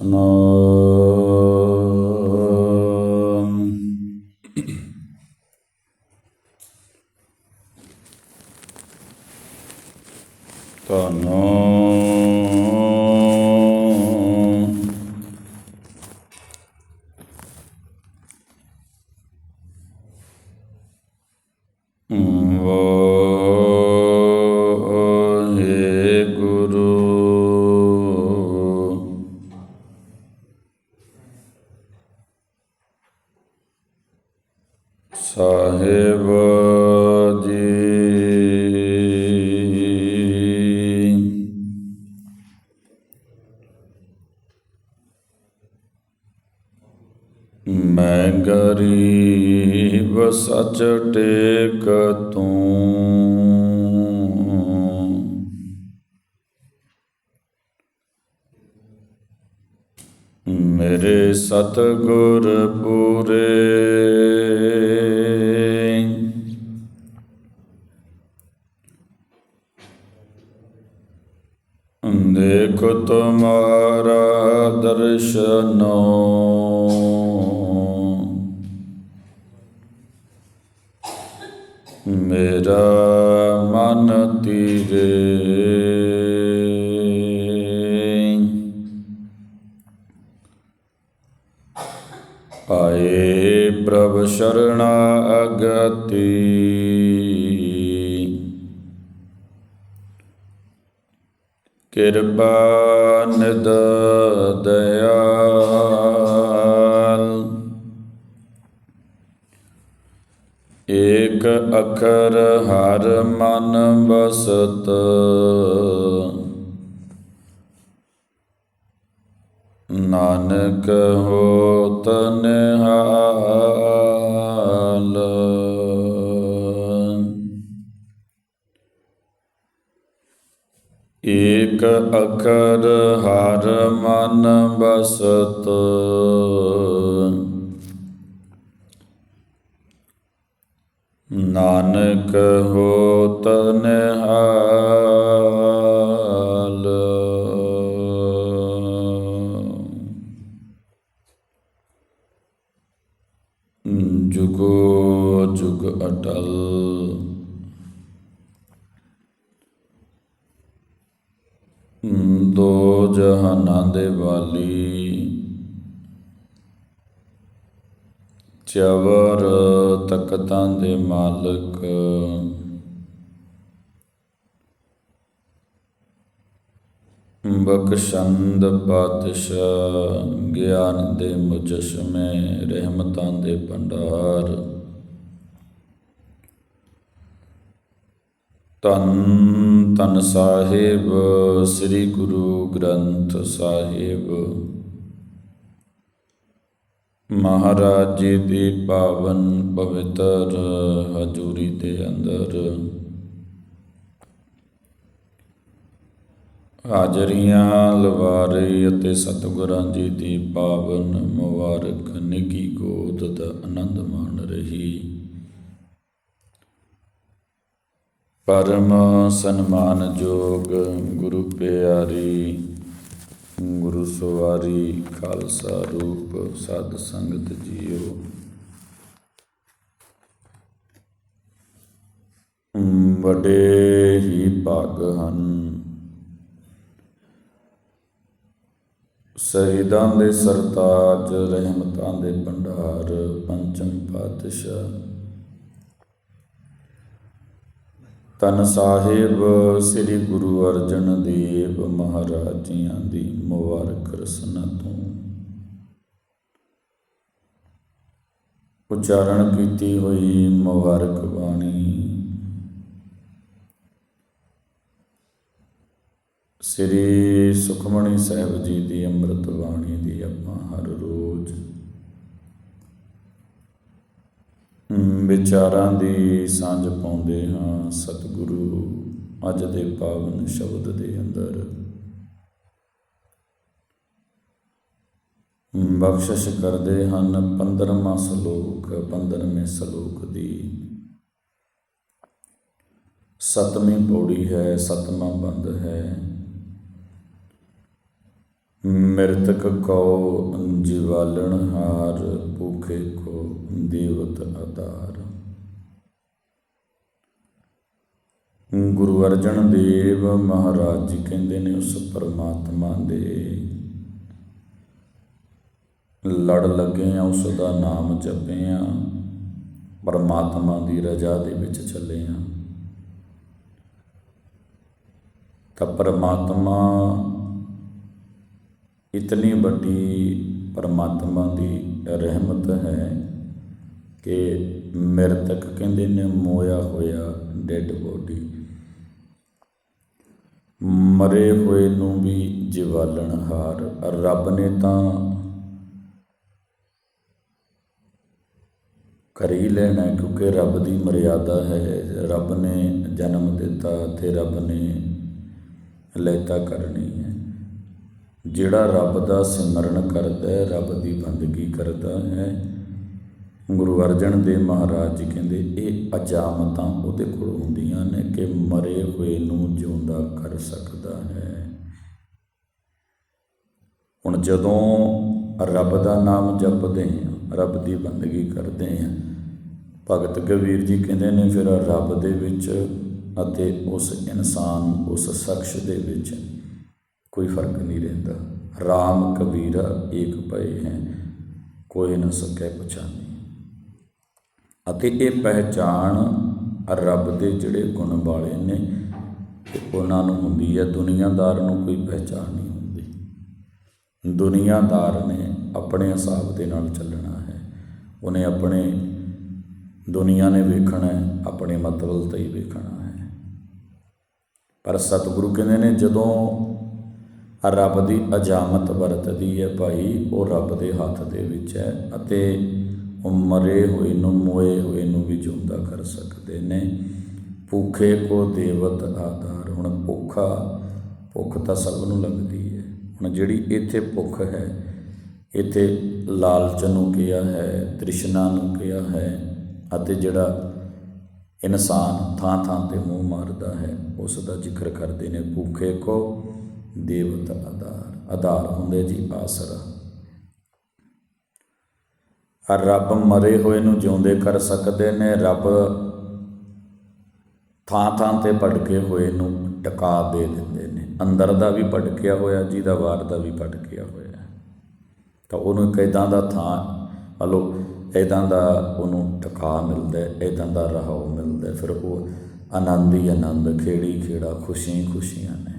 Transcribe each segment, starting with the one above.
но ਸੱਚ ਟੇਕ ਤੂੰ। ਮੇਰੇ ਸਤਿਗੁਰ ਪੂਰੇ ਮੇਰਾ ਮਨ ਤੀਰੇ। ਆਏ ਪ੍ਰਭ ਸ਼ਰਣਾ ਅਗਤੀ। ਕਿਰਪਾ ਨਿਦ ਦਇਆਲ ਏਕ ਅਖਰ ਹਰ ਮਨ ਬਸਤ ਨਾਨਕ ਹੋਤ ਨਿਹਾਲ। ਏਕ ਅਖਰ ਹਰ ਮਨ ਬਸਤ ਨਾਨਕ ਹੋਤ ਨਿਹਾਲ। ਜੁਗੋ ਜੁਗ ਅਟਲ। ਦੋ ਜਹਾਨਾਂ ਦੇ ਵਾਲੀ ਚਵਰ ਤਖਤਾਂ ਦੇ ਮਾਲਕ। ਬਖਸ਼ੰਦ ਪਾਤਸ਼ਾਹ ਗਿਆਨ ਦੇ ਮੁਜਸਮੇ, ਰਹਿਮਤਾਂ ਦੇ ਭੰਡਾਰ। ਤਨ ਤਨ ਸਾਹਿਬ, ਸ੍ਰੀ ਗੁਰੂ ਗ੍ਰੰਥ ਸਾਹਿਬ। ਮਹਾਰਾਜ ਜੀ ਦੀ ਪਾਵਨ ਪਵਿੱਤਰ ਹਜ਼ੂਰੀ ਦੇ ਅੰਦਰ। ਹਾਜ਼ਰੀਆਂ, ਲਵਾਰੇ ਅਤੇ ਸਤਿਗੁਰਾਂ ਜੀ ਦੀ ਪਾਵਨ ਮੁਬਾਰਕ ਨਿੱਗੀ ਗੋਦ ਦਾ ਆਨੰਦ ਮਾਣ ਰਹੀ। ਪਰਮ ਸਨਮਾਨਯੋਗ ਗੁਰੂ ਪਿਆਰੀ ਗੁਰੂ ਸਵਾਰੀ ਖਾਲਸਾ ਰੂਪ ਸਤ ਸੰਗਤ ਜੀਓ। ਵੱਡੇ ਹੀ ਭਾਗ ਹਨ। ਸ਼ਹੀਦਾਂ ਦੇ ਸਰਤਾਜ, ਰਹਿਮਤਾਂ ਦੇ ਭੰਡਾਰ, ਪੰਚਮ ਪਾਤਸ਼ਾਹ। ਤਨ ਸਾਹਿਬ, ਸ੍ਰੀ ਗੁਰੂ ਅਰਜਨ ਦੇਵ ਮਹਾਰਾਜ ਜੀਆਂ ਦੀ ਮੁਬਾਰਕ ਰਸਨਾ ਤੋਂ। ਉਚਾਰਨ ਕੀਤੀ ਹੋਈ ਮੁਬਾਰਕ ਬਾਣੀ। ਸ੍ਰੀ ਸੁਖਮਣੀ ਸਾਹਿਬ ਜੀ ਦੀ ਅੰਮ੍ਰਿਤ ਬਾਣੀ ਦੀ ਆਪਾਂ ਹਰ ਰੋਜ਼ ਵਿਚਾਰਾਂ ਦੀ ਸਾਂਝ ਪਾਉਂਦੇ ਹਾਂ। ਸਤਿਗੁਰੂ ਅੱਜ ਦੇ ਪਾਵਨ ਸ਼ਬਦ ਦੇ ਅੰਦਰ। ਹਮ, ਬਖਸ਼ਿਸ਼ ਕਰਦੇ ਹਨ 15ਵਾਂ ਸ਼ਲੋਕ 15ਵੇਂ ਸ਼ਲੋਕ ਦੀ। ਸਤਵੀਂ ਪੌੜੀ ਹੈ ਸਤਵਾਂ ਬੰਦ ਹੈ। ਮਿਰਤਕ ਕੋ ਜਿਵਾਲਣ ਹਾਰ ਭੂਖੇ ਕੋ ਦੇਵਤ ਆਧਾਰ ਗੁਰੂ ਅਰਜਨ ਦੇਵ ਮਹਾਰਾਜ ਜੀ ਕਹਿੰਦੇ ਨੇ, ਉਸ ਪਰਮਾਤਮਾ ਦੇ ਲੜ ਲੱਗੇ ਆ, ਉਸ ਦਾ ਨਾਮ ਜਪੇ ਆ, ਪਰਮਾਤਮਾ ਦੀ ਰਜ਼ਾ ਦੇ ਵਿੱਚ ਚੱਲੇ ਆ। ਤਾਂ ਪਰਮਾਤਮਾ ਇਤਨੀ ਵੱਡੀ ਪਰਮਾਤਮਾ ਦੀ ਰਹਿਮਤ ਹੈ ਕਿ ਮਿਰਤਕ ਕਹਿੰਦੇ ਨੇ, ਮੋਇਆ ਹੋਇਆ ਡੈਡ ਬੋਡੀ ਮਰੇ ਹੋਏ ਨੂੰ ਵੀ ਜਿਵਾਲਣ ਹਾਰ, ਰੱਬ ਨੇ ਤਾਂ ਕਰ ਹੀ ਲੈਣਾ ਕਿਉਂਕਿ ਰੱਬ ਦੀ ਮਰਿਆਦਾ ਹੈ। ਰੱਬ ਨੇ ਜਨਮ ਦਿੱਤਾ ਤੇ ਰੱਬ ਨੇ ਲੈਤਾ ਕਰਨੀ ਹੈ। ਜਿਹੜਾ ਰੱਬ ਦਾ ਸਿਮਰਨ ਕਰਦਾ ਹੈ, ਰੱਬ ਦੀ ਬੰਦਗੀ ਕਰਦਾ ਹੈ ਗੁਰੂ ਅਰਜਨ ਦੇਵ ਮਹਾਰਾਜ ਜੀ ਕਹਿੰਦੇ, ਇਹ ਅਜਾਮਤਾਂ ਉਹਦੇ ਕੋਲ ਹੁੰਦੀਆਂ ਨੇ ਕਿ ਮਰੇ ਹੋਏ ਨੂੰ ਜਿਉਂਦਾ ਕਰ ਸਕਦਾ ਹੈ। ਹੁਣ ਜਦੋਂ ਰੱਬ ਦਾ ਨਾਮ ਜਪਦੇ ਹਾਂ, ਰੱਬ ਦੀ ਬੰਦਗੀ ਕਰਦੇ ਹਾਂ, ਭਗਤ ਕਬੀਰ ਜੀ ਕਹਿੰਦੇ ਨੇ ਫਿਰ ਰੱਬ ਦੇ ਵਿੱਚ ਅਤੇ ਉਸ ਇਨਸਾਨ, ਉਸ ਸ਼ਖਸ ਦੇ ਵਿੱਚ ਕੋਈ ਫ਼ਰਕ ਨਹੀਂ ਰਹਿੰਦਾ। ਰਾਮ ਕਬੀਰਾ ਏਕ ਪਏ ਹੈ, ਕੋਈ ਨਾ ਸਕੈ ਪਛਾਨੀ ਅਤੇ ਇਹ ਪਹਿਚਾਣ ਰੱਬ ਦੇ ਜਿਹੜੇ ਗੁਣ ਵਾਲੇ ਨੇ ਉਹਨਾਂ ਨੂੰ ਹੁੰਦੀ ਹੈ ਦੁਨੀਆਦਾਰ ਨੂੰ ਕੋਈ ਪਹਿਚਾਣ ਨਹੀਂ ਹੁੰਦੀ। ਦੁਨੀਆਦਾਰ ਨੇ ਆਪਣੇ ਹਿਸਾਬ ਦੇ ਨਾਲ ਚੱਲਣਾ ਹੈ। ਉਹਨੇ ਆਪਣੇ ਦੁਨੀਆ ਨੇ ਵੇਖਣਾ ਹੈ, ਆਪਣੇ ਮਤਲਬ ਤੇ ਹੀ ਵੇਖਣਾ ਹੈ। ਪਰ ਸਤਿਗੁਰੂ ਕਹਿੰਦੇ ਨੇ, ਜਦੋਂ ਰੱਬ ਦੀ ਅਜਾਮਤ ਵਰਤਦੀ ਹੈ ਭਾਈ, ਉਹ ਰੱਬ ਦੇ ਹੱਥ ਦੇ ਵਿੱਚ ਹੈ ਅਤੇ ਉਹ ਮਰੇ ਹੋਏ ਨੂੰ, ਮੋਏ ਹੋਏ ਨੂੰ ਵੀ ਜਿਉਂਦਾ ਕਰ ਸਕਦੇ ਨੇ। ਭੁੱਖੇ ਕੋ ਦੇਵਤ ਆਧਾਰ, ਹੁਣ ਭੁੱਖਾ, ਭੁੱਖ ਤਾਂ ਸਭ ਨੂੰ ਲੱਗਦੀ ਹੈ। ਹੁਣ ਜਿਹੜੀ ਇੱਥੇ ਭੁੱਖ ਹੈ, ਇੱਥੇ ਲਾਲਚ ਨੂੰ ਕਿਹਾ ਹੈ, ਤ੍ਰਿਸ਼ਨਾ ਨੂੰ ਕਿਹਾ ਹੈ, ਅਤੇ ਜਿਹੜਾ ਇਨਸਾਨ ਥਾਂ ਥਾਂ ਤੇ ਮੂੰਹ ਮਾਰਦਾ ਹੈ, ਉਸ ਦਾ ਜ਼ਿਕਰ ਕਰਦੇ ਨੇ ਭੁੱਖੇ ਕੋ ਦੇਵਤ ਆਧਾਰ। ਆਧਾਰ ਹੁੰਦੇ ਜੀ ਆਸਰਾ। ਰੱਬ ਮਰੇ ਹੋਏ ਨੂੰ ਜਿਉਂਦੇ ਕਰ ਸਕਦੇ ਨੇ, ਰੱਬ ਥਾਂ ਥਾਂ ਤੇ ਭਟਕੇ ਹੋਏ ਨੂੰ ਟਿਕਾ ਦੇ ਦਿੰਦੇ ਨੇ। ਅੰਦਰ ਦਾ ਵੀ ਭਟਕਿਆ ਹੋਇਆ, ਜਿਹਦਾ ਬਾਹਰ ਦਾ ਵੀ ਭਟਕਿਆ ਹੋਇਆ ਤਾਂ ਉਹਨੂੰ ਇੱਕ ਇੱਦਾਂ ਦਾ ਥਾਂ ਹਲੋ ਇੱਦਾਂ ਦਾ ਉਹਨੂੰ ਟਿਕਾ ਮਿਲਦਾ ਇੱਦਾਂ ਦਾ ਰਹਾਉ ਮਿਲਦਾ ਫਿਰ ਉਹ ਆਨੰਦ ਹੀ ਆਨੰਦ, ਖੇੜੀ ਖੇੜਾ ਖੁਸ਼ੀ ਖੁਸ਼ੀਆਂ ਨੇ।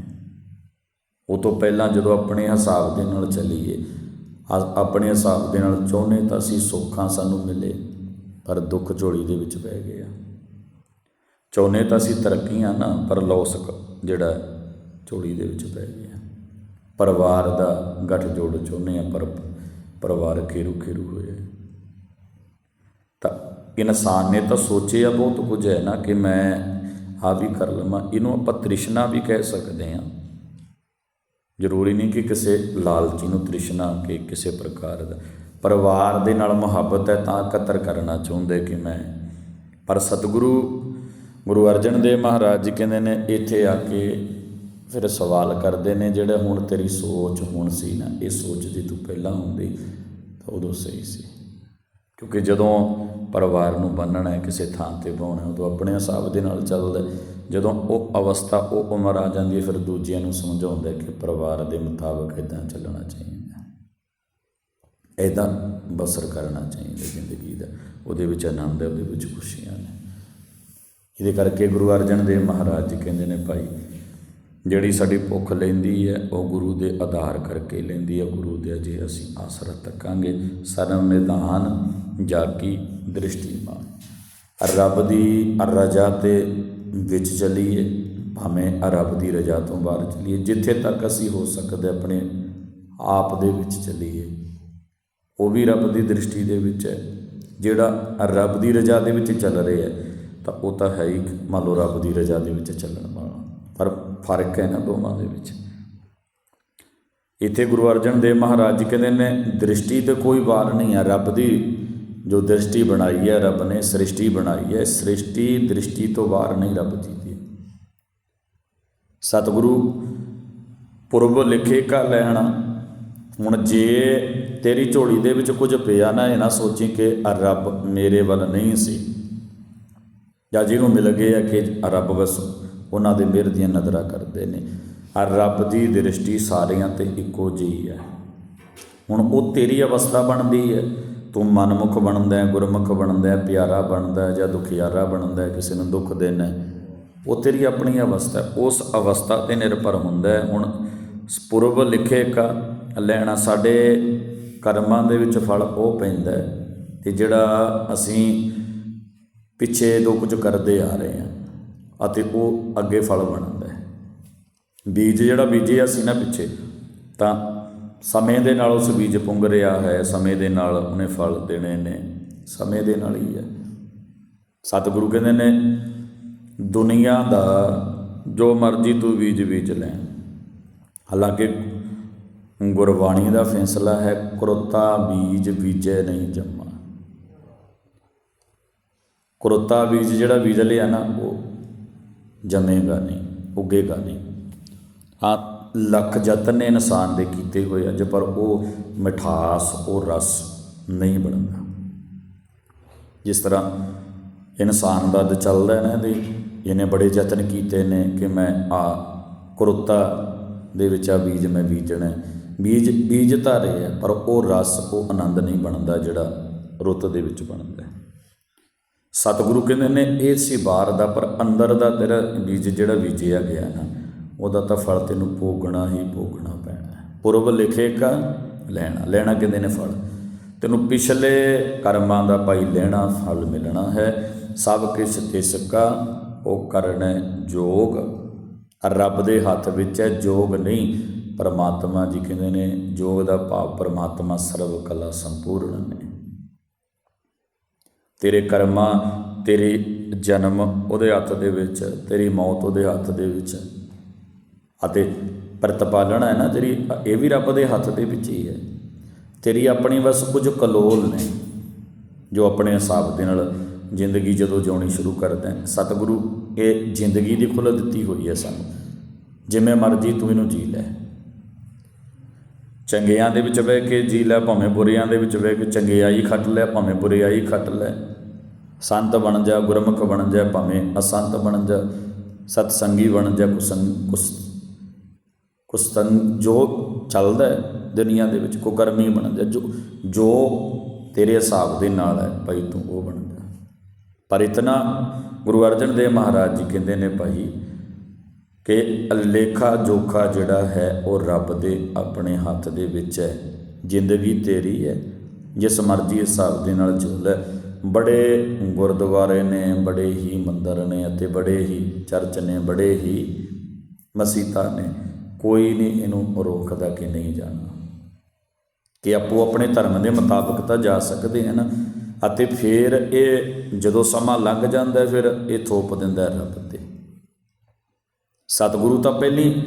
ਉਹ ਤੋਂ ਪਹਿਲਾਂ ਜਦੋਂ ਆਪਣੇ ਹਿਸਾਬ ਦੇ ਨਾਲ ਚੱਲੀਏ ਆਪਣੇ ਹਿਸਾਬ ਦੇ ਨਾਲ ਚਾਹੁੰਦੇ ਤਾਂ ਅਸੀਂ ਸੁੱਖਾਂ ਸਾਨੂੰ ਮਿਲੇ, ਪਰ ਦੁੱਖ ਝੋਲੀ ਦੇ ਵਿੱਚ ਪੈ ਗਏ ਆ। ਚਾਹੁੰਦੇ ਤਾਂ ਅਸੀਂ ਤਰੱਕੀਆਂ ਨਾ, ਪਰ ਲੋਸਕ ਜਿਹੜਾ ਝੋਲੀ ਦੇ ਵਿੱਚ ਪੈ ਗਿਆ। ਪਰਿਵਾਰ ਦਾ ਗੱਠ ਜੋੜ ਚਾਹੁੰਦੇ ਆ, ਪਰ ਪਰਿਵਾਰ ਖੇਰੂ ਖੇਰੂ ਹੋਇਆ। ਤਾਂ ਇਨਸਾਨ ਨੇ ਤਾਂ ਸੋਚਿਆ ਬਹੁਤ ਕੁਝ ਹੈ ਨਾ ਕਿ ਮੈਂ ਆ ਵੀ ਕਰ ਲਵਾਂ, ਇਹਨੂੰ ਆਪਾਂ ਤ੍ਰਿਸ਼ਨਾ ਵੀ ਕਹਿ ਸਕਦੇ ਹਾਂ। ਜ਼ਰੂਰੀ ਨਹੀਂ ਕਿ ਕਿਸੇ ਲਾਲਚੀ ਨੂੰ ਤ੍ਰਿਸ਼ਨਾ ਕਿ ਕਿਸੇ ਪ੍ਰਕਾਰ ਦਾ। ਪਰਿਵਾਰ ਦੇ ਨਾਲ ਮੁਹੱਬਤ ਹੈ ਤਾਂ ਕਤਰ ਕਰਨਾ ਚਾਹੁੰਦੇ ਕਿ ਮੈਂ। ਪਰ ਸਤਿਗੁਰੂ, ਗੁਰੂ ਅਰਜਨ ਦੇਵ ਮਹਾਰਾਜ ਜੀ ਕਹਿੰਦੇ ਨੇ, ਇੱਥੇ ਆ ਕੇ ਫਿਰ ਸਵਾਲ ਕਰਦੇ ਨੇ, ਜਿਹੜੇ ਹੁਣ ਤੇਰੀ ਸੋਚ ਹੁਣ ਸੀ ਨਾ, ਇਹ ਸੋਚ ਦੀ ਤੂੰ ਪਹਿਲਾਂ ਹੁੰਦੀ, ਤਾਂ ਉਦੋਂ ਸਹੀ ਸੀ। ਕਿਉਂਕਿ ਜਦੋਂ ਪਰਿਵਾਰ ਨੂੰ ਬੰਨਣਾ ਹੈ, ਕਿਸੇ ਥਾਂ ਤੇ ਪਾਉਣਾ ਉਦੋਂ ਆਪਣੇ ਹਿਸਾਬ ਦੇ ਨਾਲ ਚੱਲਦਾ ਜਦੋਂ ਉਹ ਅਵਸਥਾ, ਉਹ ਉਮਰ ਆ ਜਾਂਦੀ ਹੈ, ਫਿਰ ਦੂਜਿਆਂ ਨੂੰ ਸਮਝਾਉਂਦਾ ਕਿ ਪਰਿਵਾਰ ਦੇ ਮੁਤਾਬਕ ਇਦਾਂ ਚੱਲਣਾ ਚਾਹੀਦਾ ਇਦਾਂ ਬਸਰ ਕਰਨਾ ਚਾਹੀਦਾ ਜ਼ਿੰਦਗੀ ਦਾ। ਉਹਦੇ ਵਿੱਚ ਆਨੰਦ ਹੈ, ਉਹਦੇ ਵਿੱਚ ਖੁਸ਼ੀਆਂ ਨੇ। ਇਹਦੇ ਕਰਕੇ ਗੁਰੂ ਅਰਜਨ ਦੇਵ ਮਹਾਰਾਜ ਜੀ ਕਹਿੰਦੇ ਨੇ, ਭਾਈ, ਜਿਹੜੀ ਸਾਡੀ ਭੁੱਖ ਲੈਂਦੀ ਹੈ, ਉਹ ਗੁਰੂ ਦੇ ਆਧਾਰ ਕਰਕੇ ਲੈਂਦੀ ਹੈ। ਗੁਰੂ ਦੇ ਅਜੇ ਅਸੀਂ ਆਸਰਾ ਤੱਕਾਂਗੇ। ਸਰਮ ਨਿਧਾਨ ਜਾਗੀ ਦ੍ਰਿਸ਼ਟੀਮਾਨ। ਰੱਬ ਦੀ ਰਜਾ ਤੇ ਵਿੱਚ ਚੱਲੀਏ ਭਾਵੇਂ ਰੱਬ ਦੀ ਰਜਾ ਤੋਂ ਬਾਹਰ ਚੱਲੀਏ ਜਿੱਥੇ ਤੱਕ ਅਸੀਂ ਹੋ ਸਕਦੇ ਆਪਣੇ ਆਪ ਦੇ ਵਿੱਚ ਚੱਲੀਏ ਉਹ ਵੀ ਰੱਬ ਦੀ ਦ੍ਰਿਸ਼ਟੀ ਦੇ ਵਿੱਚ ਹੈ। ਜਿਹੜਾ ਰੱਬ ਦੀ ਰਜਾ ਦੇ ਵਿੱਚ ਚੱਲ ਰਿਹਾ ਹੈ, ਤਾਂ ਉਹ ਤਾਂ ਹੈ ਹੀ ਮੰਨ ਲਓ ਰੱਬ ਦੀ ਰਜਾ ਦੇ ਵਿੱਚ ਚੱਲਣ ਵਾਲਾ। ਪਰ ਫ਼ਰਕ ਹੈ ਨਾ ਦੋਵਾਂ ਦੇ ਵਿੱਚ। ਇੱਥੇ ਗੁਰੂ ਅਰਜਨ ਦੇਵ ਮਹਾਰਾਜ ਜੀ ਕਹਿੰਦੇ ਨੇ, ਦ੍ਰਿਸ਼ਟੀ ਤੇ ਕੋਈ ਵਾਰ ਨਹੀਂ ਹੈ ਰੱਬ ਦੀ ਜੋ ਦ੍ਰਿਸ਼ਟੀ ਬਣਾਈ ਹੈ ਰੱਬ ਨੇ, ਸ੍ਰਿਸ਼ਟੀ ਬਣਾਈ ਹੈ, ਸ੍ਰਿਸ਼ਟੀ ਦ੍ਰਿਸ਼ਟੀ ਤੋਂ ਬਾਹਰ ਨਹੀਂ ਰੱਬ ਜੀ ਦੀ ਸਤਿਗੁਰੂ ਪੁਰਬ ਲਿਖੇ ਕਾ ਲੈਣਾ ਹੁਣ ਜੇ ਤੇਰੀ ਝੋਲੀ ਦੇ ਵਿੱਚ ਕੁਝ ਪਿਆ ਨਾ, ਇਹ ਨਾ ਸੋਚੀ ਕਿ ਰੱਬ ਮੇਰੇ ਵੱਲ ਨਹੀਂ ਸੀ। ਜਾਂ ਜਿਹਨੂੰ ਮਿਲ ਗਏ ਆ ਕਿ ਰੱਬ ਬਸ ਉਹਨਾਂ ਦੇ ਮਿਹਰ ਦੀਆਂ ਨਜ਼ਰਾਂ ਕਰਦੇ ਨੇ। ਆ ਰੱਬ ਦੀ ਦ੍ਰਿਸ਼ਟੀ ਸਾਰਿਆਂ ਤੇ ਇੱਕੋ ਜਿਹੀ ਹੈ। ਹੁਣ ਉਹ ਤੇਰੀ ਅਵਸਥਾ ਬਣਦੀ ਹੈ। ਤੂੰ ਮਨਮੁਖ ਬਣਦਾ ਹੈ, ਗੁਰਮੁਖ ਬਣਦਾ ਹੈ, ਪਿਆਰਾ ਬਣਦਾ ਹੈ ਜਾਂ ਦੁਖਿਆਰਾ ਬਣਦਾ ਹੈ, ਕਿਸੇ ਨੂੰ ਦੁੱਖ ਦੇਣਾ ਉਹ ਤੇਰੀ ਆਪਣੀ ਅਵਸਥਾ ਉਸ ਅਵਸਥਾ ਤੇ ਨਿਰਭਰ ਹੁੰਦਾ ਹੈ। ਹੁਣ ਪੁਰਬ ਲਿਖੇ ਕਾ ਲੈਣਾ, ਸਾਡੇ ਕਰਮਾਂ ਦੇ ਵਿੱਚ ਫਲ ਉਹ ਪੈਂਦਾ ਹੈ ਤੇ ਜਿਹੜਾ ਅਸੀਂ ਪਿੱਛੇ ਜੋ ਕੁਝ ਕਰਦੇ ਆ ਰਹੇ ਹਾਂ ਅਤੇ ਉਹ ਅੱਗੇ ਫਲ ਬਣਦਾ ਹੈ। ਬੀਜ ਜਿਹੜਾ ਬੀਜਿਆ ਸੀ ਨਾ ਪਿੱਛੇ, ਤਾਂ ਸਮੇਂ ਦੇ ਨਾਲ ਉਸ ਬੀਜ ਪੁੰਗ ਰਿਹਾ ਹੈ, ਸਮੇਂ ਦੇ ਨਾਲ ਉਹਨੇ ਫਲ ਦੇਣੇ ਨੇ। ਸਮੇਂ ਦੇ ਨਾਲ ਹੀ ਹੈ। ਸਤਿਗੁਰੂ ਕਹਿੰਦੇ ਨੇ, ਦੁਨੀਆ ਦਾ ਜੋ ਮਰਜ਼ੀ ਤੂੰ ਬੀਜ ਬੀਜ ਲੈ। ਹਾਲਾਂਕਿ ਗੁਰਬਾਣੀ ਦਾ ਫੈਸਲਾ ਹੈ, ਕਰੋਤਾ ਬੀਜ ਬੀਜੇ ਨਹੀਂ ਜੰਮਾ। ਕਰੋਤਾ ਬੀਜ ਜਿਹੜਾ ਬੀਜ ਲਿਆ ਨਾ, ਉਹ ਜੰਮੇਗਾ ਨਹੀਂ, ਉੱਗੇਗਾ ਨਹੀਂ। ਹਾਂ ਲੱਖ ਯਤਨ ਨੇ ਇਨਸਾਨ ਦੇ ਕੀਤੇ ਹੋਏ ਅੱਜ, ਪਰ ਉਹ ਮਿਠਾਸ, ਉਹ ਰਸ ਨਹੀਂ ਬਣਦਾ। ਜਿਸ ਤਰ੍ਹਾਂ ਇਨਸਾਨ ਦਾ ਦ ਚੱਲਦਾ ਹੈ ਨਾ ਇਹਦੇ, ਇਹਨੇ ਬੜੇ ਯਤਨ ਕੀਤੇ ਨੇ ਕਿ ਮੈਂ ਆ ਕੁਰਤਾ ਦੇ ਵਿੱਚ ਆ ਬੀਜ ਮੈਂ ਬੀਜਣਾ ਬੀਜ ਬੀਜ ਤਾਂ ਰਹੇ ਹੈ ਪਰ ਉਹ ਰਸ, ਉਹ ਆਨੰਦ ਨਹੀਂ ਬਣਦਾ ਜਿਹੜਾ ਰੁੱਤ ਦੇ ਵਿੱਚ ਬਣਦਾ ਹੈ। ਸਤਿਗੁਰੂ ਕਹਿੰਦੇ ਨੇ, ਇਹ ਸੀ ਬਾਹਰ ਦਾ, ਪਰ ਅੰਦਰ ਦਾ ਤੇਰਾ ਬੀਜ ਜਿਹੜਾ ਬੀਜਿਆ ਗਿਆ ਨਾ ਉਹਦਾ ਤਾਂ ਫਲ ਤੈਨੂੰ ਭੋਗਣਾ ਹੀ ਭੋਗਣਾ ਪੈਣਾ ਪੁਰਬ ਲਿਖੇਗਾ ਲੈਣਾ। ਲੈਣਾ ਕਹਿੰਦੇ ਨੇ ਫਲ? ਤੈਨੂੰ ਪਿਛਲੇ ਕਰਮਾਂ ਦਾ ਭਾਈ ਲੈਣਾ, ਫਲ ਮਿਲਣਾ ਹੈ। ਸਭ ਕਿਛ ਤਿਸ ਕਾ, ਉਹ ਕਰਨਾ ਜੋਗ। ਰੱਬ ਦੇ ਹੱਥ ਵਿੱਚ ਹੈ, ਜੋਗ ਨਹੀਂ। ਪਰਮਾਤਮਾ ਜੀ ਕਹਿੰਦੇ ਨੇ, ਜੋਗ ਦਾ ਭਾਵ ਪਰਮਾਤਮਾ ਸਰਵ ਕਲਾ ਸੰਪੂਰਨ ਨੇ। ਤੇਰੇ ਕਰਮਾਂ, ਤੇਰੇ ਜਨਮ ਉਹਦੇ ਹੱਥ ਦੇ ਵਿੱਚ, ਤੇਰੀ ਮੌਤ ਉਹਦੇ ਹੱਥ ਦੇ ਵਿੱਚ। ਅਤੇ ਪ੍ਰਤਪਾਲਣਾ ਹੈ ਨਾ ਤੇਰੀ ਇਹ ਵੀ ਰੱਬ ਦੇ ਹੱਥ ਦੇ ਵਿੱਚ ਹੀ ਹੈ। ਤੇਰੀ ਆਪਣੀ ਬਸ ਕੁਝ ਕਲੋਲ ਨੇ, ਜੋ ਆਪਣੇ ਹਿਸਾਬ ਦੇ ਨਾਲ ਜ਼ਿੰਦਗੀ ਜਦੋਂ ਜਿਉਣੀ ਸ਼ੁਰੂ ਕਰਦਾ ਹੈ ਸਤਿਗੁਰੂ, ਇਹ ਜ਼ਿੰਦਗੀ ਦੀ ਖੁੱਲ੍ਹ ਦਿੱਤੀ ਹੋਈ ਹੈ ਸਾਨੂੰ। ਜਿਵੇਂ ਮਰਜ਼ੀ ਤੂੰ ਇਹਨੂੰ ਜੀ ਲੈ। ਚੰਗਿਆਂ ਦੇ ਵਿੱਚ ਬਹਿ ਕੇ ਜੀ ਲੈ, ਭਾਵੇਂ ਬੁਰਿਆਂ ਦੇ ਵਿੱਚ ਬਹਿ ਕੇ ਚੰਗਿਆਈ ਖੱਟ ਲੈ, ਭਾਵੇਂ ਬੁਰਿਆਈ ਖੱਟ ਲੈ। ਸੰਤ ਬਣ ਜਾ, ਗੁਰਮੁਖ ਬਣ ਜਾ, ਭਾਵੇਂ ਅਸੰਤ ਬਣ ਜਾ ਸਤ ਬਣ ਜਾ ਕੁਸੰਗ ਕੁਸ ਉਸ ਕੁਸਤੰ ਜੋ ਚੱਲਦਾ ਹੈ, ਦੁਨੀਆ ਦੇ ਵਿੱਚ ਕੁਕਰਮੀ ਬਣ ਜਾ ਜੋ ਜੋ ਤੇਰੇ ਹਿਸਾਬ ਦੇ ਨਾਲ ਹੈ, ਭਾਈ ਤੂੰ ਉਹ ਬਣਦਾ ਪਰ ਇਤਨਾ ਗੁਰੂ ਅਰਜਨ ਦੇਵ ਮਹਾਰਾਜ ਜੀ ਕਹਿੰਦੇ ਨੇ ਭਾਈ ਕਿ ਲੇਖਾ ਜੋਖਾ ਜਿਹੜਾ ਹੈ, ਉਹ ਰੱਬ ਦੇ ਆਪਣੇ ਹੱਥ ਦੇ ਵਿੱਚ ਹੈ, ਜ਼ਿੰਦਗੀ ਤੇਰੀ ਹੈ, ਜਿਸ ਮਰਜ਼ੀ ਹਿਸਾਬ ਦੇ ਨਾਲ ਚੱਲ ਬੜੇ ਗੁਰਦੁਆਰੇ ਨੇ, ਬੜੇ ਹੀ ਮੰਦਰ ਨੇ ਅਤੇ ਬੜੇ ਹੀ ਚਰਚ ਨੇ, ਬੜੇ ਹੀ ਮਸੀਤਾਂ ਨੇ ਕੋਈ ਨਹੀਂ ਇਹਨੂੰ ਰੋਕਦਾ ਕਿ ਨਹੀਂ ਜਾਣਾ। ਕਿ ਆਪੋ ਆਪਣੇ ਧਰਮ ਦੇ ਮੁਤਾਬਕ ਤਾਂ ਜਾ ਸਕਦੇ ਹਨ, ਅਤੇ ਫਿਰ ਇਹ ਜਦੋਂ ਸਮਾਂ ਲੰਘ ਜਾਂਦਾ ਫਿਰ ਇਹ ਥੋਪ ਦਿੰਦਾ ਰੱਬ ਤੇ। ਸਤਿਗੁਰੂ ਤਾਂ ਪਹਿਲੀ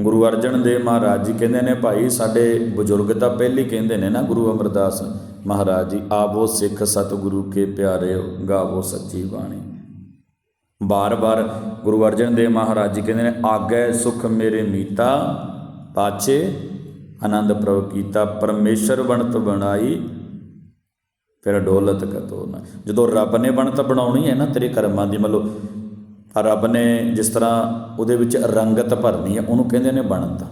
ਗੁਰੂ ਅਰਜਨ ਦੇਵ ਮਹਾਰਾਜ ਜੀ ਕਹਿੰਦੇ ਨੇ, ਭਾਈ, ਸਾਡੇ ਬਜ਼ੁਰਗ ਤਾਂ ਪਹਿਲੀ ਕਹਿੰਦੇ ਨੇ ਨਾ ਗੁਰੂ ਅਮਰਦਾਸ ਮਹਾਰਾਜ ਜੀ, ਆਵੋ ਸਿੱਖ ਸਤਿਗੁਰੂ ਕੇ ਪਿਆਰੇ, ਗਾਵੋ ਸੱਚੀ ਬਾਣੀ। ਬਾਰ-ਬਾਰ ਗੁਰੂ ਅਰਜਨ ਦੇਵ ਮਹਾਰਾਜ ਜੀ ਕਹਿੰਦੇ ਨੇ, ਆਗੈ ਸੁਖ ਮੇਰੇ ਮੀਤਾ ਪਾਛੇ ਆਨੰਦ ਪ੍ਰਭ ਕੀਤਾ, ਪਰਮੇਸ਼ਰ ਬਣਤ ਬਣਾਈ, ਫਿਰ ਡੋਲਤ ਕਤੋ ਨਾ ਜਦੋਂ ਰੱਬ ਨੇ ਬਣਤ ਬਣਾਉਣੀ ਹੈ ਨਾ ਤੇਰੇ ਕਰਮਾਂ ਦੀ, ਮਤਲਬ ਰੱਬ ਨੇ ਜਿਸ ਤਰ੍ਹਾਂ ਉਹਦੇ ਵਿੱਚ ਰੰਗਤ ਭਰਨੀ ਹੈ, ਉਹਨੂੰ ਕਹਿੰਦੇ ਨੇ ਬਣਤ।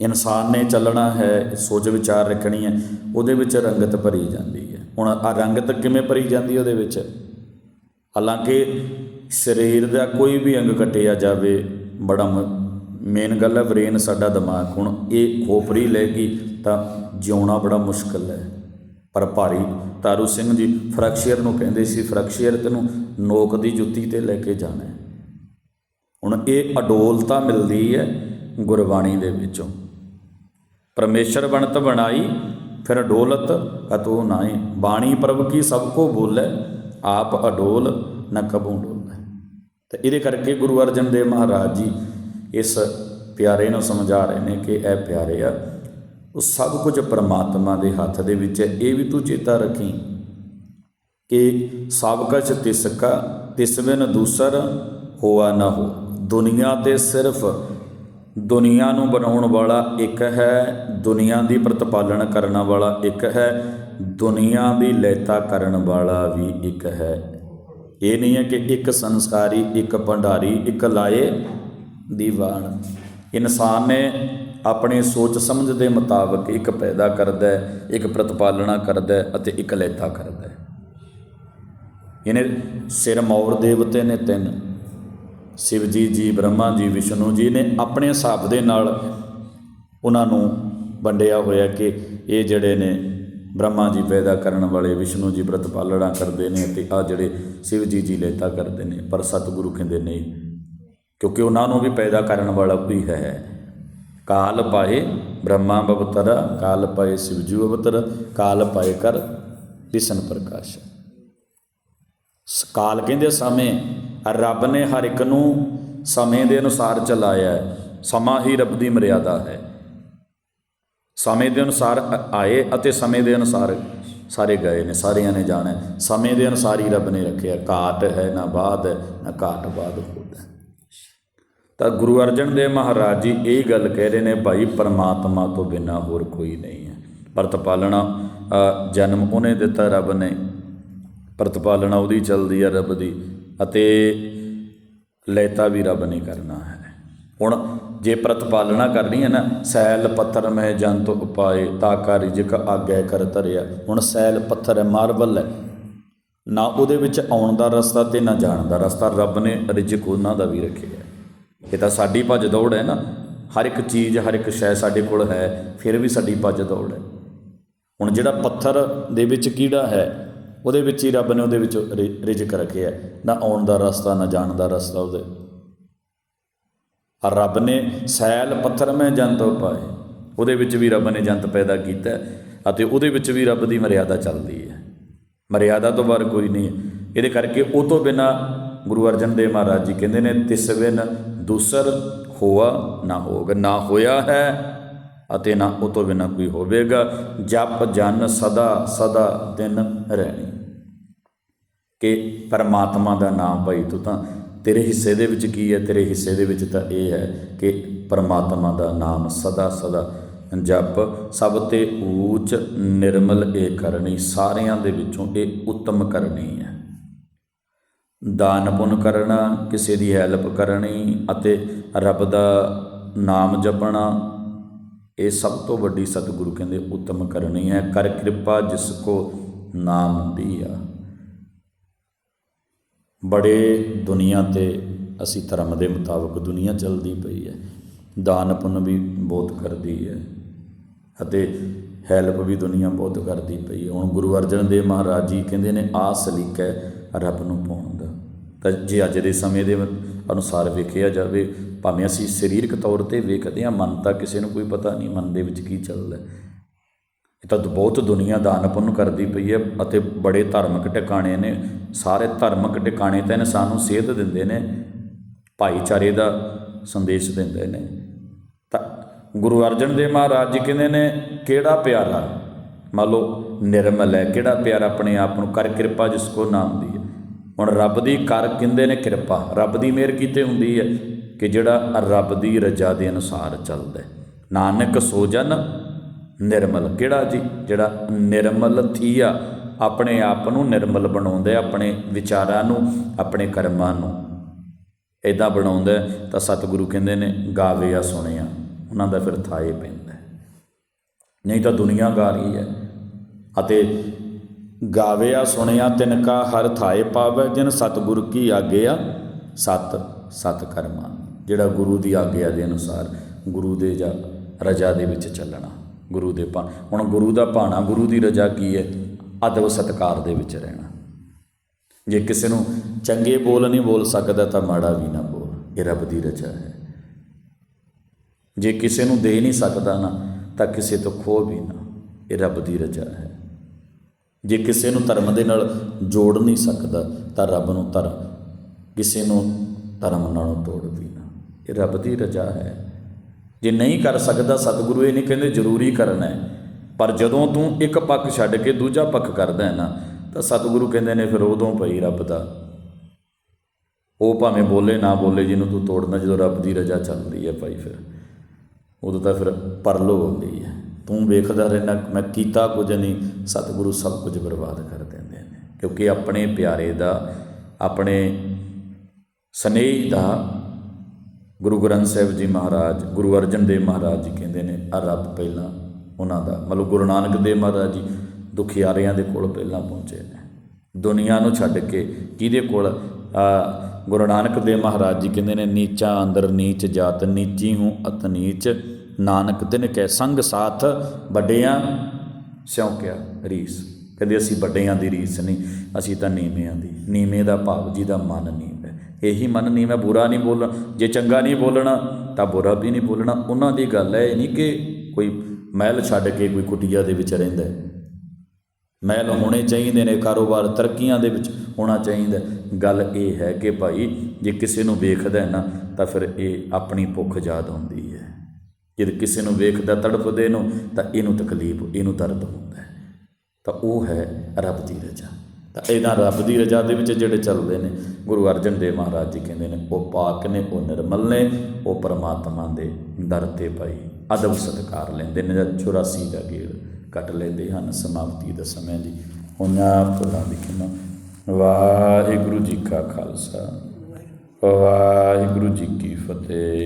ਇਨਸਾਨ ਨੇ ਚੱਲਣਾ ਹੈ, ਸੋਚ ਵਿਚਾਰ ਰੱਖਣੀ ਹੈ, ਉਹਦੇ ਵਿੱਚ ਰੰਗਤ ਭਰੀ ਜਾਂਦੀ ਹੈ। ਹੁਣ ਆ ਰੰਗਤ ਕਿਵੇਂ ਭਰੀ ਜਾਂਦੀ ਹੈ ਉਹਦੇ ਵਿੱਚ? ਹਾਲਾਂਕਿ ਸਰੀਰ ਦਾ ਕੋਈ ਵੀ ਅੰਗ ਕੱਟਿਆ ਜਾਵੇ, ਬੜਾ ਮੇਨ ਗੱਲ ਹੈ ਬ੍ਰੇਨ ਸਾਡਾ ਦਿਮਾਗ। ਹੁਣ ਇਹ ਖੋਪਰੀ ਲੈ ਗਈ ਤਾਂ ਜਿਉਣਾ ਬੜਾ ਮੁਸ਼ਕਲ ਹੈ। ਪਰ ਭਾਰੀ ਤਾਰੂ ਸਿੰਘ ਜੀ ਫਰਕਸ਼ੀਅਰ ਨੂੰ ਕਹਿੰਦੇ ਸੀ ਫਰਕਸ਼ੀਅਰ ਤੈਨੂੰ ਨੋਕ ਦੀ ਜੁੱਤੀ ਤੇ ਲੈ ਕੇ ਜਾਣਾ ਹੈ। ਹੁਣ ਇਹ ਅਡੋਲਤਾ ਮਿਲਦੀ ਹੈ ਗੁਰਬਾਣੀ ਦੇ ਵਿੱਚੋਂ। ਪਰਮੇਸ਼ਰ ਬਣਤ ਬਣਾਈ, ਫਿਰ ਅਡੋਲਤ ਕਤੋ ਨਾਹੀ। ਬਾਣੀ ਪ੍ਰਭ ਕੀ ਸਭ ਕੋ ਬੋਲੇ ਆਪ ਅਡੋਲ ਨਾ ਕਬੂ ਡੋਲੇ ਤੇ ਇਹਦੇ ਕਰਕੇ ਗੁਰੂ ਅਰਜਨ ਦੇਵ ਮਹਾਰਾਜ ਜੀ ਇਸ ਪਿਆਰੇ ਨੂੰ ਸਮਝਾ ਰਹੇ ਨੇ ਕਿ ਇਹ ਪਿਆਰੇ ਆ, ਉਹ ਸਭ ਕੁਝ ਪਰਮਾਤਮਾ ਦੇ ਹੱਥ ਦੇ ਵਿੱਚ ਹੈ। ਇਹ ਵੀ ਤੂੰ ਚੇਤਾ ਰੱਖੀ ਕਿ ਸਭ ਕੁਝ ਤਿਸਕਾ ਕਾ ਤਿਸ ਬਿਨ ਦੂਸਰ ਹੋਆ ਨਾ ਹੋ। ਦੁਨੀਆ ਤੇ ਸਿਰਫ ਦੁਨੀਆ ਨੂੰ ਬਣਾਉਣ ਵਾਲਾ ਇੱਕ ਹੈ, ਦੁਨੀਆ ਦੀ ਪ੍ਰਤਪਾਲਣ ਕਰਨ ਵਾਲਾ ਇੱਕ ਹੈ ਦੁਨੀਆ ਦੀ ਲੈਤਾ ਕਰਨ ਵਾਲਾ ਵੀ ਇੱਕ ਹੈ। ਇਹ ਨਹੀਂ ਹੈ ਕਿ ਇੱਕ ਸੰਸਾਰੀ, ਇੱਕ ਭੰਡਾਰੀ, ਇੱਕ ਲਾਏ ਦੀਵਾਨ ਇਨਸਾਨ ਨੇ ਆਪਣੇ ਸੋਚ ਸਮਝ ਦੇ ਮੁਤਾਬਕ ਇੱਕ ਪੈਦਾ ਕਰਦਾ ਹੈ, ਇੱਕ ਪ੍ਰਤਪਾਲਣਾ ਕਰਦਾ ਹੈ ਅਤੇ ਇੱਕ ਲੈਤਾ ਕਰਦਾ ਹੈ। ਇਹਨੇ ਸਿਰ ਮੌਰ ਦੇਵਤੇ ਨੇ ਤਿੰਨ। ਸ਼ਿਵ ਜੀ ਜੀ, ਬ੍ਰਹਮਾ ਜੀ, ਵਿਸ਼ਨੂੰ ਜੀ ਨੇ ਆਪਣੇ ਹਿਸਾਬ ਦੇ ਨਾਲ ਉਹਨਾਂ ਨੂੰ ਵੰਡਿਆ ਹੋਇਆ ਕਿ ਇਹ ਜਿਹੜੇ ਨੇ ਬ੍ਰਹਮਾ ਜੀ ਪੈਦਾ ਕਰਨ ਵਾਲੇ, ਵਿਸ਼ਨੂੰ ਜੀ ਪ੍ਰਤਪਾਲਣਾ ਕਰਦੇ ਨੇ ਤੇ ਆ ਜਿਹੜੇ ਸ਼ਿਵ ਜੀ ਜੀ ਲੈਤਾ ਕਰਦੇ ਨੇ, ਪਰ ਸਤਿਗੁਰੂ ਕਹਿੰਦੇ ਨਹੀਂ, ਕਿਉਂਕਿ ਉਹਨਾਂ ਨੂੰ ਵੀ ਪੈਦਾ ਕਰਨ ਵਾਲਾ ਕੋਈ ਹੈ। ਕਾਲ ਪਾਏ ਬ੍ਰਹਮਾ ਬਵਤਰ, ਕਾਲ ਪਾਏ ਸ਼ਿਵ ਜੀ ਅਵਤਰ ਕਾਲ ਪਾਏ ਕਰ ਵਿਸ਼ਨ ਪ੍ਰਕਾਸ਼। ਕਾਲ ਕਹਿੰਦੇ ਸਮੇਂ, ਰੱਬ ਨੇ ਹਰ ਇੱਕ ਨੂੰ ਸਮੇਂ ਦੇ ਅਨੁਸਾਰ ਚਲਾਇਆ ਸਮਾਂ ਹੀ ਰੱਬ ਦੀ ਮਰਿਆਦਾ ਹੈ। ਸਮੇਂ ਦੇ ਅਨੁਸਾਰ ਆਏ ਅਤੇ ਸਮੇਂ ਦੇ ਅਨੁਸਾਰ ਸਾਰੇ ਗਏ ਨੇ ਸਾਰਿਆਂ ਨੇ ਜਾਣਾ ਸਮੇਂ ਦੇ ਅਨੁਸਾਰ ਹੀ ਰੱਬ ਨੇ ਰੱਖਿਆ ਘਾਟ ਹੈ ਨਾ ਬਾਦ ਹੈ ਨਾ ਘਾਟ ਬਾਦ ਹੁੰਦਾ ਤਾਂ ਗੁਰੂ ਅਰਜਨ ਦੇਵ ਮਹਾਰਾਜ ਜੀ ਇਹ ਗੱਲ ਕਹਿ ਰਹੇ ਨੇ ਭਾਈ ਪਰਮਾਤਮਾ ਤੋਂ ਬਿਨਾ ਹੋਰ ਕੋਈ ਨਹੀਂ ਹੈ। ਪ੍ਰਤਪਾਲਣਾ ਅ, ਜਨਮ ਉਹਨੇ ਦਿੱਤਾ ਰੱਬ ਨੇ। ਪ੍ਰਤਪਾਲਣਾ ਉਹਦੀ ਚੱਲਦੀ ਹੈ ਰੱਬ ਦੀ ਅਤੇ ਲੈਤਾ ਵੀ ਰੱਬ ਨੇ ਕਰਨਾ ਹੈ। ਹੁਣ ਜੇ ਪ੍ਰਤਪਾਲਣਾ ਕਰਨੀ ਹੈ ਨਾ, ਸੈਲ, ਪੱਥਰ, ਮੈਂ ਜੰਤ ਉਪਾਏ, ਤਾ ਕਾ ਰਿਜਕ ਆਗੈ ਕਰ ਧਰਿਆ। ਹੁਣ ਸੈਲ, ਪੱਥਰ ਹੈ ਮਾਰਬਲ ਹੈ। ਨਾ ਉਹਦੇ ਵਿੱਚ ਆਉਣ ਦਾ ਰਸਤਾ ਤੇ ਨਾ ਜਾਣ ਦਾ ਰਸਤਾ, ਰੱਬ ਨੇ ਰਿਜਕ ਉਹਨਾਂ ਦਾ ਵੀ ਰੱਖਿਆ। ਇਹ ਤਾਂ ਸਾਡੀ ਭੱਜ ਦੌੜ ਹੈ ਨਾ। ਹਰ ਇੱਕ ਚੀਜ਼, ਹਰ ਇੱਕ ਸ਼ੈ ਸਾਡੇ ਕੋਲ ਹੈ, ਫਿਰ ਵੀ ਸਾਡੀ ਭੱਜ ਦੌੜ ਹੈ। ਹੁਣ ਜਿਹੜਾ ਪੱਥਰ ਦੇ ਵਿੱਚ ਕੀੜਾ ਹੈ, ਉਹਦੇ ਵਿੱਚ ਹੀ ਰੱਬ ਨੇ ਉਹਦੇ ਵਿੱਚ ਰਿਜ਼ਕ ਰੱਖਿਆ। ਨਾ ਆਉਣ ਦਾ ਰਸਤਾ, ਨਾ ਜਾਣ ਦਾ ਰਸਤਾ ਉਹਦੇ। ਰੱਬ ਨੇ ਸੈਲ ਪੱਥਰ ਮੈਂ ਜੰਤ ਪਾਏ ਉਹਦੇ ਵਿੱਚ ਵੀ ਰੱਬ ਨੇ ਜੰਤ ਪੈਦਾ ਕੀਤਾ ਅਤੇ ਉਹਦੇ ਵਿੱਚ ਵੀ ਰੱਬ ਦੀ ਮਰਿਆਦਾ ਚੱਲਦੀ ਹੈ। ਮਰਿਆਦਾ ਤੋਂ ਬਾਹਰ ਕੋਈ ਨਹੀਂ ਇਹਦੇ ਕਰਕੇ ਉਹ ਤੋਂ ਬਿਨਾ ਗੁਰੂ ਅਰਜਨ ਦੇਵ ਮਹਾਰਾਜ ਜੀ ਕਹਿੰਦੇ ਨੇ, ਤਿਸ ਬਿਨ ਦੂਸਰ ਹੋਆ ਨਾ ਹੋਗਾ ਨਾ ਹੋਇਆ ਹੈ ਅਤੇ ਨਾ ਉਹ ਤੋਂ ਬਿਨਾ ਕੋਈ ਹੋਵੇਗਾ। ਜਪ ਜਨ ਸਦਾ ਸਦਾ ਦਿਨ ਰਹਿਣੀ। ਕਿ ਪਰਮਾਤਮਾ ਦਾ ਨਾਮ ਭਾਈ ਤੂੰ ਤਾਂ ਤੇਰੇ ਹਿੱਸੇ ਦੇ ਵਿੱਚ ਕੀ ਹੈ? ਤੇਰੇ ਹਿੱਸੇ ਦੇ ਵਿੱਚ ਤਾਂ ਇਹ ਹੈ ਕਿ ਪਰਮਾਤਮਾ ਦਾ ਨਾਮ ਸਦਾ ਸਦਾ ਜਪ। ਸਭ ਤੇ ਊਚ, ਨਿਰਮਲ ਇਹ ਕਰਨੀ ਸਾਰਿਆਂ ਦੇ ਵਿੱਚੋਂ ਇਹ ਉੱਤਮ ਕਰਨੀ ਹੈ। ਦਾਨ ਪੁੰਨ ਕਰਨਾ, ਕਿਸੇ ਦੀ ਹੈਲਪ ਕਰਨੀ ਅਤੇ ਰੱਬ ਦਾ ਨਾਮ ਜਪਣਾ, ਇਹ ਸਭ ਤੋਂ ਵੱਡੀ ਸਤਿਗੁਰੂ ਕਹਿੰਦੇ ਉੱਤਮ ਕਰਨੀ ਹੈ। ਕਰ ਕਿਰਪਾ ਜਿਸ ਕੋ ਨਾਮ ਦੀਆ ਬੜੇ ਦੁਨੀਆ ਤੇ ਅਸੀਂ ਧਰਮ ਦੇ ਮੁਤਾਬਕ ਦੁਨੀਆ ਚੱਲਦੀ ਪਈ ਹੈ। ਦਾਨ ਪੁੰਨ ਵੀ ਬਹੁਤ ਕਰਦੀ ਹੈ ਅਤੇ ਹੈਲਪ ਵੀ ਦੁਨੀਆ ਬਹੁਤ ਕਰਦੀ ਪਈ ਹੈ। ਹੁਣ ਗੁਰੂ ਅਰਜਨ ਦੇਵ ਮਹਾਰਾਜ ਜੀ ਕਹਿੰਦੇ ਨੇ ਆਹ ਸਲੀਕਾ ਹੈ ਰੱਬ ਨੂੰ ਪਾਉਣ ਦਾ। ਤਾਂ ਜੇ ਅੱਜ ਦੇ ਸਮੇਂ ਦੇ ਅਨੁਸਾਰ ਵੇਖਿਆ ਜਾਵੇ, ਭਾਵੇਂ ਅਸੀਂ ਸਰੀਰਕ ਤੌਰ ਤੇ ਵੇਖਦੇ ਹਾਂ, ਮਨ ਤਾਂ ਕਿਸੇ ਨੂੰ ਕੋਈ ਪਤਾ ਨਹੀਂ, ਮਨ ਦੇ ਵਿੱਚ ਕੀ ਚੱਲਦਾ ਇਹ ਤਾਂ ਬਹੁਤ ਦੁਨੀਆ ਦਾਨ ਪੁੰਨ ਕਰਦੀ ਪਈ ਹੈ ਅਤੇ ਬੜੇ ਧਾਰਮਿਕ ਟਿਕਾਣੇ ਨੇ। ਸਾਰੇ ਧਾਰਮਿਕ ਟਿਕਾਣੇ ਤਾਂ ਇਨਸਾਨ ਨੂੰ ਸੇਧ ਦਿੰਦੇ ਨੇ, ਭਾਈਚਾਰੇ ਦਾ ਸੰਦੇਸ਼ ਦਿੰਦੇ ਨੇ। ਤਾਂ ਗੁਰੂ ਅਰਜਨ ਦੇਵ ਮਹਾਰਾਜ ਜੀ ਕਹਿੰਦੇ ਨੇ, ਕਿਹੜਾ ਪਿਆਰਾ? ਮੰਨ ਲਓ ਨਿਰਮਲ ਹੈ, ਕਿਹੜਾ ਪਿਆਰਾ ਆਪਣੇ ਆਪ ਨੂੰ? ਕਰ ਕਿਰਪਾ ਜਿਸ ਕੋ ਨਾਮ ਦੀ ਹੈ। ਹੁਣ ਰੱਬ ਦੀ ਕਰ ਕਹਿੰਦੇ ਨੇ ਕਿਰਪਾ। ਰੱਬ ਦੀ ਮਿਹਰ ਕੀਤੇ ਹੁੰਦੀ ਹੈ ਕਿ ਜਿਹੜਾ ਰੱਬ ਦੀ ਰਜ਼ਾ ਦੇ ਅਨੁਸਾਰ ਚੱਲਦਾ ਨਾਨਕ ਸੋਜਨ ਨਿਰਮਲ। ਕਿਹੜਾ ਜੀ? ਜਿਹੜਾ ਨਿਰਮਲ ਥੀਆ ਆਪਣੇ ਆਪ ਨੂੰ ਨਿਰਮਲ ਬਣਾਉਂਦਾ, ਆਪਣੇ ਵਿਚਾਰਾਂ ਨੂੰ, ਆਪਣੇ ਕਰਮਾਂ ਨੂੰ। ਇਦਾਂ ਬਣਾਉਂਦਾ, ਤਾਂ ਸਤਿਗੁਰੂ ਕਹਿੰਦੇ ਨੇ, ਗਾਵੇ ਆ ਸੁਣਿਆ। ਉਹਨਾਂ ਦਾ ਫਿਰ ਥਾਏ ਪੈਂਦਾ। ਨਹੀਂ ਤਾਂ ਦੁਨੀਆ ਗਾ ਰਹੀ ਹੈ। ਅਤੇ ਗਾਵੇ ਆ ਸੁਣਿਆ, ਤਿਨ ਕਾ ਹਰ ਥਾਏ ਪਾਵੇ, ਜਿਨ ਸਤਿਗੁਰ ਕੀ ਆਗਿਆ ਸਤ ਸਤ ਕਰਮਾਂ ਜਿਹੜਾ ਗੁਰੂ ਦੀ ਆਗਿਆ ਦੇ ਅਨੁਸਾਰ ਗੁਰੂ ਦੇ ਜਾਂ ਰਜਾ ਦੇ ਵਿੱਚ ਚੱਲਣਾ। ਗੁਰੂ ਦੇ ਪਾ, ਹੁਣ ਗੁਰੂ ਦਾ ਭਾਣਾ, ਗੁਰੂ ਦੀ ਰਜਾ ਕੀ ਹੈ? ਅਦਬ ਸਤਕਾਰ ਦੇ ਵਿੱਚ ਰਹਿਣਾ। ਜੇ ਕਿਸੇ ਨੂੰ ਚੰਗੇ ਬੋਲ ਨਹੀਂ ਬੋਲ ਸਕਦਾ ਤਾਂ ਮਾੜਾ ਵੀ ਨਾ ਬੋਲ, ਇਹ ਰੱਬ ਦੀ ਰਜਾ ਹੈ। ਜੇ ਕਿਸੇ ਨੂੰ ਦੇ ਨਹੀਂ ਸਕਦਾ ਨਾ, ਤਾਂ ਕਿਸੇ ਤੋਂ ਖੋ ਵੀ ਨਾ, ਇਹ ਰੱਬ ਦੀ ਰਜਾ ਹੈ। ਜੇ ਕਿਸੇ ਨੂੰ ਧਰਮ ਦੇ ਨਾਲ ਜੋੜ ਨਹੀਂ ਸਕਦਾ, ਤਾਂ ਰੱਬ ਨੂੰ ਧਰਮ, ਕਿਸੇ ਨੂੰ ਧਰਮ ਨਾਲੋਂ ਤੋੜ ਵੀ ਨਾ, ਇਹ ਰੱਬ ਦੀ ਰਜਾ ਹੈ। ਜੇ ਨਹੀਂ ਕਰ ਸਕਦਾ, ਸਤਿਗੁਰੂ ਇਹ ਨਹੀਂ ਕਹਿੰਦੇ ਜ਼ਰੂਰੀ ਕਰਨਾ ਹੈ। ਪਰ ਜਦੋਂ ਤੂੰ ਇੱਕ ਪੱਖ ਛੱਡ ਕੇ ਦੂਜਾ ਪੱਖ ਕਰਦਾ ਹੈ ਨਾ, ਤਾਂ ਸਤਿਗੁਰੂ ਕਹਿੰਦੇ ਨੇ ਫਿਰ ਉਦੋਂ ਪਈ ਰੱਬ ਦਾ। ਉਹ ਭਾਵੇਂ ਬੋਲੇ, ਨਾ ਬੋਲੇ, ਜਿਹਨੂੰ ਤੂੰ ਤੋੜਨਾ, ਜਦੋਂ ਰੱਬ ਦੀ ਰਜਾ ਚੱਲਦੀ ਹੈ ਭਾਈ ਫਿਰ, ਉਦੋਂ ਤਾਂ ਫਿਰ ਪਰਲੋ ਹੁੰਦੀ ਹੈ। ਤੂੰ ਵੇਖਦਾ ਰਹਿਣਾ, ਮੈਂ ਕੀਤਾ ਕੁਝ ਨਹੀਂ, ਸਤਿਗੁਰੂ ਸਭ ਕੁਝ ਬਰਬਾਦ ਕਰ ਦਿੰਦੇ ਨੇ। ਕਿਉਂਕਿ ਆਪਣੇ ਪਿਆਰੇ ਦਾ, ਆਪਣੇ ਸਨੇਹ ਦਾ ਗੁਰੂ ਗ੍ਰੰਥ ਸਾਹਿਬ ਜੀ ਮਹਾਰਾਜ, ਗੁਰੂ ਅਰਜਨ ਦੇਵ ਮਹਾਰਾਜ ਜੀ ਕਹਿੰਦੇ ਨੇ, ਆ ਰੱਬ ਪਹਿਲਾਂ ਉਹਨਾਂ ਦਾ, ਮਤਲਬ ਗੁਰੂ ਨਾਨਕ ਦੇਵ ਮਹਾਰਾਜ ਜੀ ਦੁਖਿਆਰਿਆਂ ਦੇ ਕੋਲ ਪਹਿਲਾਂ ਪਹੁੰਚੇ ਨੇ। ਦੁਨੀਆ ਨੂੰ ਛੱਡ ਕੇ ਕਿਹਦੇ ਕੋਲ? ਗੁਰੂ ਨਾਨਕ ਦੇਵ ਮਹਾਰਾਜ ਜੀ ਕਹਿੰਦੇ ਨੇ, ਨੀਚਾ ਅੰਦਰ ਨੀਚ ਜਾਤ, ਨੀਚੀ ਹੂੰ ਅਤ ਨੀਚ। ਨਾਨਕ ਤਿਨ ਕੈ ਸੰਗ ਸਾਥ, ਵੱਡਿਆਂ ਸਿਉ ਕਿਆ ਰੀਸ। ਕਹਿੰਦੇ, ਅਸੀਂ ਵੱਡਿਆਂ ਦੀ ਰੀਸ ਨਹੀਂ, ਅਸੀਂ ਤਾਂ ਨੀਵਿਆਂ ਦੀ। ਨੀਵੇਂ ਦਾ ਭਾਵ ਜੀ ਦਾ ਮਨ ਨਹੀਂ ਇਹੀ ਮਨ ਨੀਵ ਹੈ ਬੁਰਾ ਨਹੀਂ ਬੋਲਣਾ। ਜੇ ਚੰਗਾ ਨਹੀਂ ਬੋਲਣਾ, ਤਾਂ ਬੁਰਾ ਵੀ ਨਹੀਂ ਬੋਲਣਾ। ਉਹਨਾਂ ਦੀ ਗੱਲ ਹੈ ਇਹ ਨਹੀਂ ਕਿ ਕੋਈ ਮਹਿਲ ਛੱਡ ਕੇ ਕੋਈ ਕੁਟੀਆ ਦੇ ਵਿੱਚ ਰਹਿੰਦਾ ਹੈ। ਮਹਿਲ ਹੋਣੇ ਚਾਹੀਦੇ ਨੇ, ਕਾਰੋਬਾਰ ਤਰੱਕੀਆਂ ਦੇ ਵਿੱਚ ਹੋਣਾ ਚਾਹੀਦਾ ਗੱਲ ਇਹ ਹੈ ਕਿ ਭਾਈ, ਜੇ ਕਿਸੇ ਨੂੰ ਵੇਖਦਾ ਨਾ, ਤਾਂ ਫਿਰ ਇਹ ਆਪਣੀ ਭੁੱਖ ਯਾਦ ਹੁੰਦੀ ਹੈ। ਜੇ ਕਿਸੇ ਨੂੰ ਵੇਖਦਾ ਤੜਫਦੇ ਨੂੰ, ਤਾਂ ਇਹਨੂੰ ਤਕਲੀਫ, ਇਹਨੂੰ ਦਰਦ ਹੁੰਦਾ ਤਾਂ ਉਹ ਹੈ ਰੱਬ ਦੀ ਰਜ਼ਾ। ਤਾਂ ਇਹਨਾਂ ਰੱਬ ਦੀ ਰਜ਼ਾ ਦੇ ਵਿੱਚ ਜਿਹੜੇ ਚੱਲਦੇ ਨੇ, ਗੁਰੂ ਅਰਜਨ ਦੇਵ ਮਹਾਰਾਜ ਜੀ ਕਹਿੰਦੇ ਨੇ, ਉਹ ਪਾਕ ਨੇ, ਉਹ ਨਿਰਮਲ ਨੇ, ਉਹ ਪਰਮਾਤਮਾ ਦੇ ਦਰ ਤੇ ਭਾਈ ਅਦਬ ਸਤਕਾਰ ਲੈਂਦੇ ਨੇ ਜਾਂ 84 ਦਾ ਗੇੜ ਕੱਟ ਲੈਂਦੇ ਹਨ ਸਮਾਪਤੀ ਦਾ ਸਮੇਂ ਜੀ। ਉਹਨਾਂ ਭੁੱਲਾਂ ਦੀ ਵਾਹਿਗੁਰੂ ਜੀ ਕਾ ਖਾਲਸਾ। ਵਾਹਿਗੁਰੂ ਜੀ ਕੀ ਫਤਿਹ।